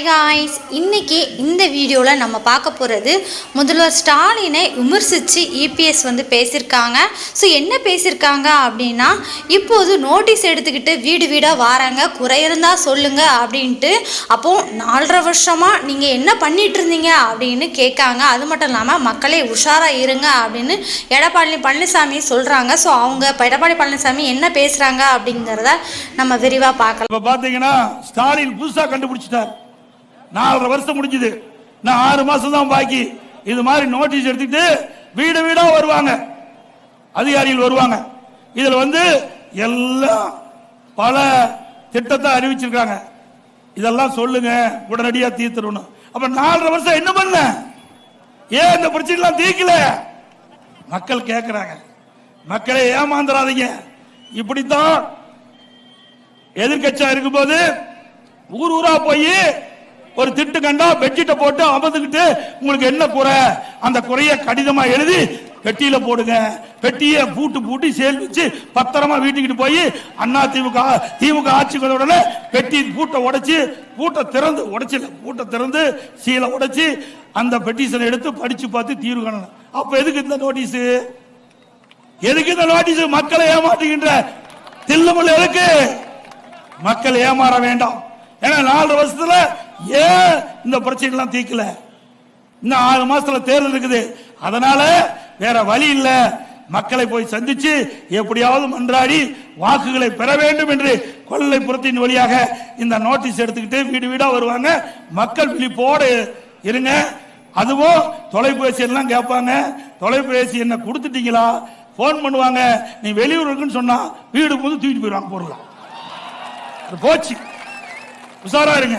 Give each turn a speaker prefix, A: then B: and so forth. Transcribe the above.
A: Hi guys இந்த வீடியோவில் நம்ம பார்க்க போகிறது முதல்வர் ஸ்டாலினை விமர்சித்து இபிஎஸ் வந்து பேசியிருக்காங்க. ஸோ என்ன பேசியிருக்காங்க அப்படின்னா இப்போது நோட்டீஸ் எடுத்துக்கிட்டு வீடு வீடாக வாராங்க குறையிருந்தால் இருந்தால் அப்படின்ட்டு. அப்போது நாலரை வருஷமாக நீங்கள் என்ன பண்ணிட்டு இருந்தீங்க அப்படின்னு கேட்காங்க. அது மட்டும் இல்லாமல் மக்களே உஷாராக இருங்க அப்படின்னு எடப்பாடி பழனிசாமி சொல்கிறாங்க ஸோ அவங்க எடப்பாடி பழனிசாமி என்ன பேசுகிறாங்க அப்படிங்கிறத நம்ம விரிவாக பார்க்கலாம்.
B: இப்போ பார்த்தீங்கன்னா ஸ்டாலின் புதுசாக கண்டுபிடிச்சிட்டார். நாலரை வருஷம் முடிஞ்சது. நான் ஆறு மாசம் தான் பாக்கி. இது மாதிரி நோட்டீஸ் எடுத்துட்டு வீடு வீடா வருவாங்க. அதிகாரிகள் வருவாங்க. இதுல வந்து எல்லாம் பல திட்டத்தை அறிவிச்சிருக்காங்க. இதெல்லாம் சொல்லுங்க உடனடியா தீர்த்துடணும். அப்ப நாலரை வருஷம் என்ன பண்ண? ஏன் இந்த பிரச்சனைலாம் தீர்க்கல? மக்கள் கேட்கிறாங்க மக்களை ஏமாந்துடாதீங்க இப்படித்தான் எதிர்கட்சியா இருக்கும்போது ஊர் ஊரா போய் ஒரு திட்டு கண்டா பெட்ஷீட்டை போட்டு அமர்ந்துக்கிட்டு உங்களுக்கு என்ன குறை? அந்த குறைய கடிதமா எழுதி பெட்டியில போடுங்க. பெட்டியை பூட்டு பூட்டி சேல்விச்சு பத்திரமா வீட்டுக்கிட்டு போய் அண்ணா திமுக திமுக ஆட்சிக்கு உடனே பெட்டி பூட்டை உடைச்சு பூட்டை திறந்து உடைச்சில பூட்டை திறந்து சீலை உடைச்சு அந்த பெட்டிஷனை எடுத்து படிச்சு பார்த்து தீர்வு காணலாம். அப்ப எதுக்கு இந்த நோட்டீஸ் எதுக்கு இந்த நோட்டீஸ் மக்களை ஏமாற்றுகின்ற தில்லுமுள்ள எதுக்கு? மக்கள் ஏமாற வேண்டாம். ஏன்னா நாலு வருஷத்துல ஏன் இந்த பிரச்சனை எல்லாம் தீக்கல இன்னும் ஆறு மாசத்துல தேர்தல் இருக்குது. அதனால வேற வழி இல்ல. மக்களை போய் சந்திச்சு எப்படியாவது மன்றாடி வாக்குகளை பெற வேண்டும் என்று கொல்லைப்புறத்தின் வழியாக இந்த நோட்டீஸ் எடுத்துக்கிட்டு வீடு வீடா வருவாங்க. மக்கள் விழிப்போடு இருங்க. அதுவும் தொலைபேசி எல்லாம் கேட்பாங்க. தொலைபேசி என்ன கொடுத்துட்டீங்களா? போன் பண்ணுவாங்க. நீ வெளியூர் இருக்குன்னு சொன்னா வீடு போது தூக்கிட்டு போயிடுவாங்க பொருளா. போச்சு. உஷாரா இருங்க.